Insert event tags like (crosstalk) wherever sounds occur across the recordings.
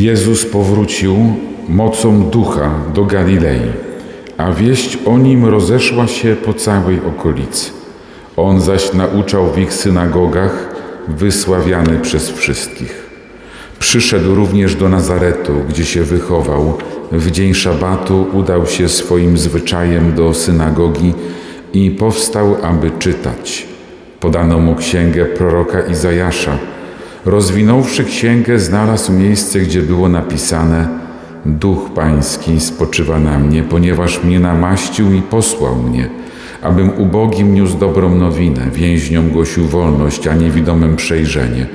Jezus powrócił mocą ducha do Galilei, a wieść o nim rozeszła się po całej okolicy. On zaś nauczał w ich synagogach, wysławiany przez wszystkich. Przyszedł również do Nazaretu, gdzie się wychował. W dzień szabatu udał się swoim zwyczajem do synagogi i powstał, aby czytać. Podano mu księgę proroka Izajasza. Rozwinąwszy księgę, znalazł miejsce, gdzie było napisane: Duch Pański spoczywa na mnie, ponieważ mnie namaścił i posłał mnie, abym ubogim niósł dobrą nowinę, więźniom głosił wolność, a niewidomym przejrzenie,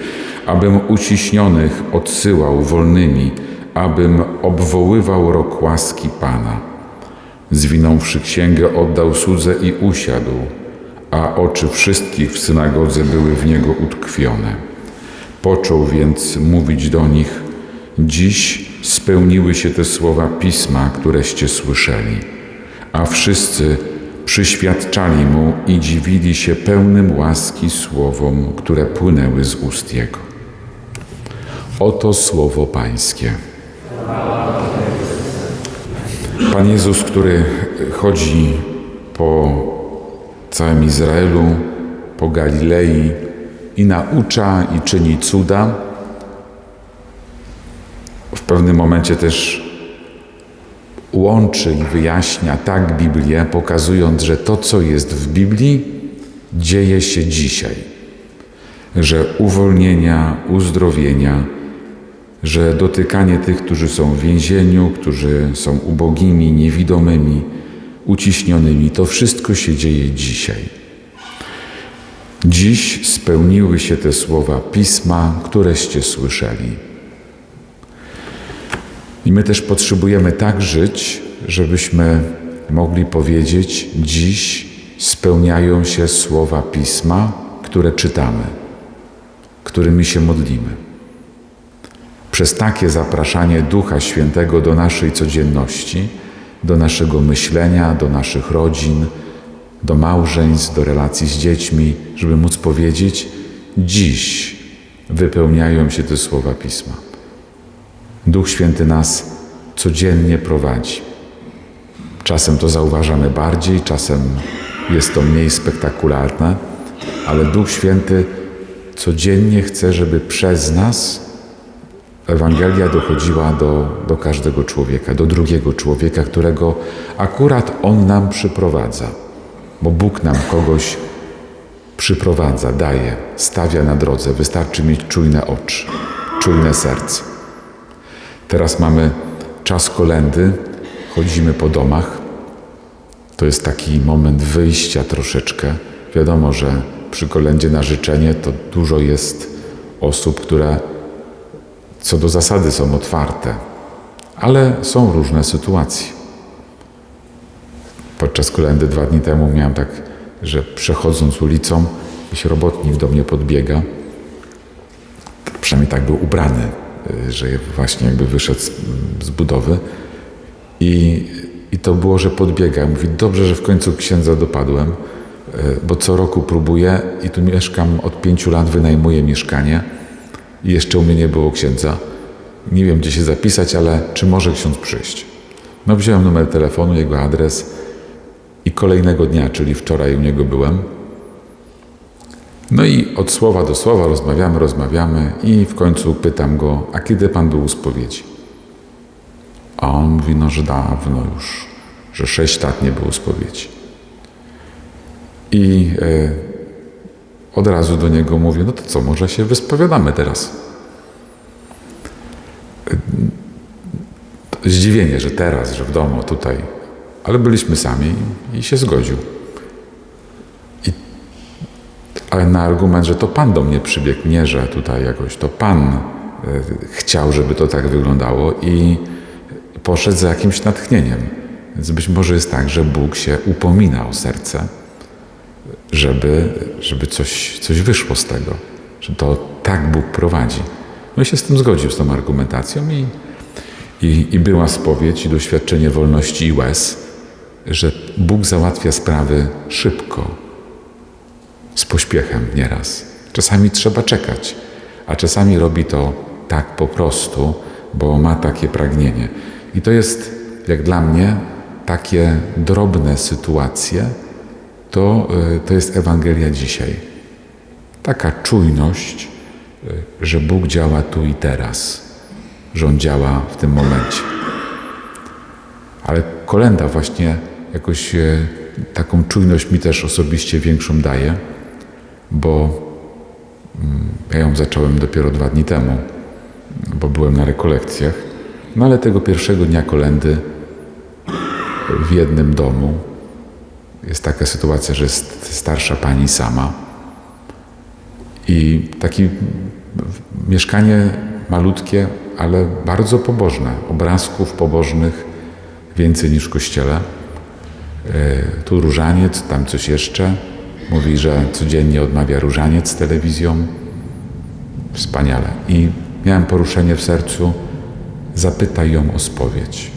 abym uciśnionych odsyłał wolnymi, abym obwoływał rok łaski Pana. Zwinąwszy księgę, oddał słudze i usiadł, a oczy wszystkich w synagodze były w niego utkwione. Począł więc mówić do nich: Dziś spełniły się te słowa pisma, któreście słyszeli. A wszyscy przyświadczali mu i dziwili się pełnym łaski słowom, które płynęły z ust jego. Oto słowo Pańskie. Pan Jezus, który chodzi po całym Izraelu, po Galilei i naucza i czyni cuda, w pewnym momencie też łączy i wyjaśnia tak Biblię, pokazując, że to, co jest w Biblii, dzieje się dzisiaj. Że uwolnienia, uzdrowienia, że dotykanie tych, którzy są w więzieniu, którzy są ubogimi, niewidomymi, uciśnionymi, to wszystko się dzieje dzisiaj. Dziś spełniły się te słowa pisma, któreście słyszeli. I my też potrzebujemy tak żyć, żebyśmy mogli powiedzieć: Dziś spełniają się słowa pisma, które czytamy, którymi się modlimy. Przez takie zapraszanie Ducha Świętego do naszej codzienności, do naszego myślenia, do naszych rodzin, do małżeństw, do relacji z dziećmi, żeby móc powiedzieć: Dziś wypełniają się te słowa pisma. Duch Święty nas codziennie prowadzi. Czasem to zauważamy bardziej, czasem jest to mniej spektakularne, ale Duch Święty codziennie chce, żeby przez nas Ewangelia dochodziła do, do każdego człowieka, do drugiego człowieka, którego akurat On nam przyprowadza, bo Bóg nam kogoś przyprowadza, daje, stawia na drodze. Wystarczy mieć czujne oczy, czujne serce. Teraz mamy czas kolendy, chodzimy po domach. To jest taki moment wyjścia troszeczkę. Wiadomo, że przy kolendzie na życzenie to dużo jest osób, które co do zasady są otwarte, ale są różne sytuacje. Podczas kolendy dwa dni temu miałem tak, że przechodząc ulicą, jakiś robotnik do mnie podbiega. Przynajmniej tak był ubrany, że właśnie jakby wyszedł z, budowy. I, I to było, że podbiega. Mówi, dobrze, że w końcu księdza dopadłem, bo co roku próbuję i tu mieszkam od pięciu lat, wynajmuję mieszkanie i jeszcze u mnie nie było księdza. Nie wiem, gdzie się zapisać, ale czy może ksiądz przyjść? No wziąłem numer telefonu, jego adres i kolejnego dnia, czyli wczoraj u niego byłem. No i od słowa do słowa rozmawiamy, rozmawiamy i w końcu pytam go, a kiedy pan był u spowiedzi? A on mówi, no, że dawno już, że sześć lat nie było spowiedzi. I e, od razu do niego mówię, no to co, może się wyspowiadamy teraz. Zdziwienie, że teraz, że w domu, tutaj, ale byliśmy sami i się zgodził. I, ale na argument, że to Pan do mnie przybiegł, nie, że tutaj jakoś, to Pan e, chciał, żeby to tak wyglądało i poszedł za jakimś natchnieniem. Więc być może jest tak, że Bóg się upomina o serce, żeby, żeby coś, coś wyszło z tego, że to tak Bóg prowadzi. No i się z tym zgodził, z tą argumentacją i, i, i była spowiedź i doświadczenie wolności i łez, że Bóg załatwia sprawy szybko, z pośpiechem nieraz. Czasami trzeba czekać, a czasami robi to tak po prostu, bo ma takie pragnienie. I to jest, jak dla mnie, takie drobne sytuacje, to, y, to jest Ewangelia dzisiaj. Taka czujność, y, że Bóg działa tu i teraz, że On działa w tym momencie. Ale kolenda właśnie jakoś e, taką czujność mi też osobiście większą daje, bo mm, ja ją zacząłem dopiero dwa dni temu, bo byłem na rekolekcjach. No ale tego pierwszego dnia kolendy w jednym domu jest taka sytuacja, że jest starsza pani sama i takie mieszkanie malutkie, ale bardzo pobożne, obrazków pobożnych więcej niż w kościele. E, Tu różaniec, tam coś jeszcze. Mówi, że codziennie odmawia różaniec z telewizją. Wspaniale. I miałem poruszenie w sercu, zapytaj ją o spowiedź.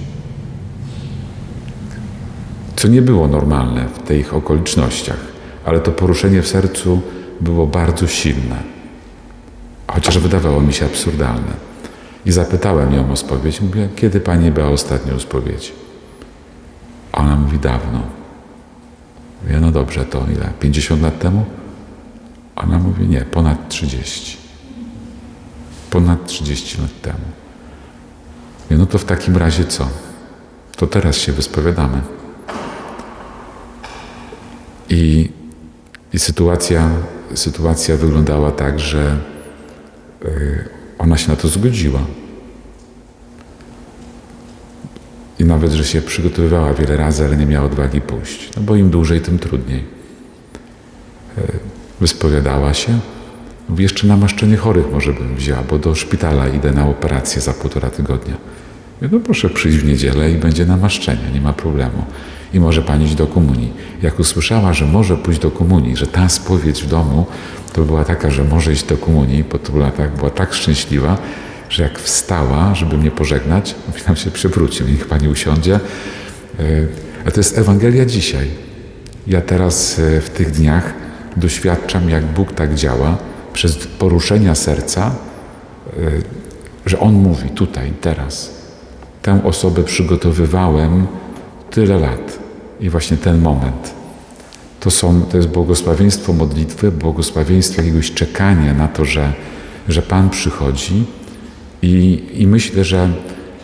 Co nie było normalne w tych okolicznościach, ale to poruszenie w sercu było bardzo silne. Chociaż wydawało mi się absurdalne. I zapytałem ją o spowiedź. Mówię, kiedy pani była ostatnio u spowiedzi? Ona mówi, dawno. Mówię, no dobrze, to ile? 50 lat temu? Ona mówi, nie, ponad 30. Ponad 30 lat temu. Mówię, no to w takim razie co? To teraz się wyspowiadamy. I, i sytuacja, sytuacja wyglądała tak, że y, ona się na to zgodziła. I nawet, że się przygotowywała wiele razy, ale nie miała odwagi pójść. No bo im dłużej, tym trudniej. E, Wyspowiadała się. Mówi, jeszcze namaszczenie chorych może bym wzięła, bo do szpitala idę na operację za półtora tygodnia. No proszę przyjść w niedzielę i będzie namaszczenie, nie ma problemu. I może pani iść do komunii. Jak usłyszała, że może pójść do komunii, że ta spowiedź w domu to była taka, że może iść do komunii, to była tak, była tak szczęśliwa, że jak wstała, żeby mnie pożegnać, (laughs) nam się przewrócił, niech pani usiądzie. E, A to jest Ewangelia dzisiaj. Ja teraz e, w tych dniach doświadczam, jak Bóg tak działa przez poruszenia serca, e, że On mówi tutaj, teraz. Tę osobę przygotowywałem tyle lat i właśnie ten moment. To, są, to jest błogosławieństwo modlitwy, błogosławieństwo jakiegoś czekania na to, że, że Pan przychodzi i, i myślę, że,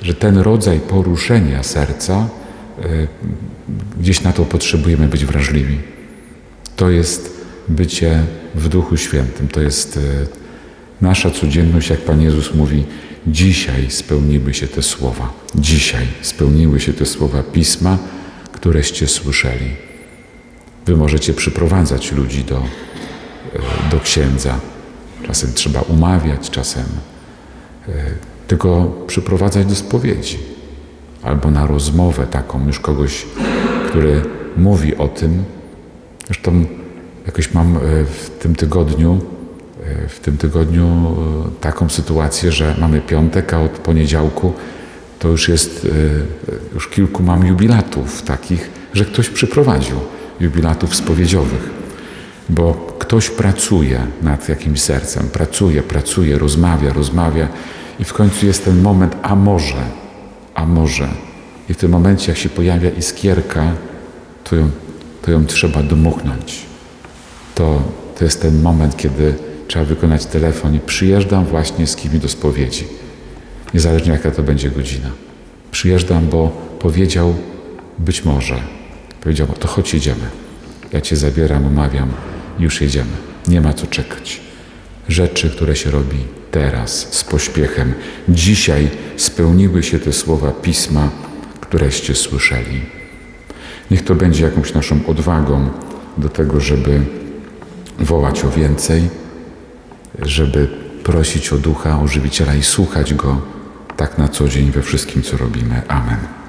że ten rodzaj poruszenia serca, y, gdzieś na to potrzebujemy być wrażliwi. To jest bycie w Duchu Świętym, to jest y, nasza codzienność, jak Pan Jezus mówi, dzisiaj spełniły się te słowa. Dzisiaj spełniły się te słowa Pisma, któreście słyszeli. Wy możecie przyprowadzać ludzi do, y, do księdza. Czasem trzeba umawiać, czasem tylko przyprowadzać do spowiedzi albo na rozmowę taką już kogoś, który mówi o tym. Zresztą jakoś mam e, w tym tygodniu, e, w tym tygodniu e, taką sytuację, że mamy piątek, a od poniedziałku to już jest, już kilku mam jubilatów takich, że ktoś przyprowadził jubilatów spowiedziowych, bo ktoś pracuje nad jakimś sercem, pracuje, pracuje, rozmawia, rozmawia i w końcu jest ten moment, a może, a może. I w tym momencie, jak się pojawia iskierka, to ją, to ją trzeba dmuchnąć. To, to jest ten moment, kiedy trzeba wykonać telefon i przyjeżdżam właśnie z kimś do spowiedzi. Niezależnie jaka to będzie godzina. Przyjeżdżam, bo powiedział być może. Powiedział, to chodź jedziemy. Ja cię zabieram, umawiam i już jedziemy. Nie ma co czekać. Rzeczy, które się robi teraz z pośpiechem. Dzisiaj spełniły się te słowa pisma, któreście słyszeli. Niech to będzie jakąś naszą odwagą do tego, żeby wołać o więcej, żeby prosić o ducha, o żywiciela i słuchać go tak na co dzień we wszystkim, co robimy. Amen.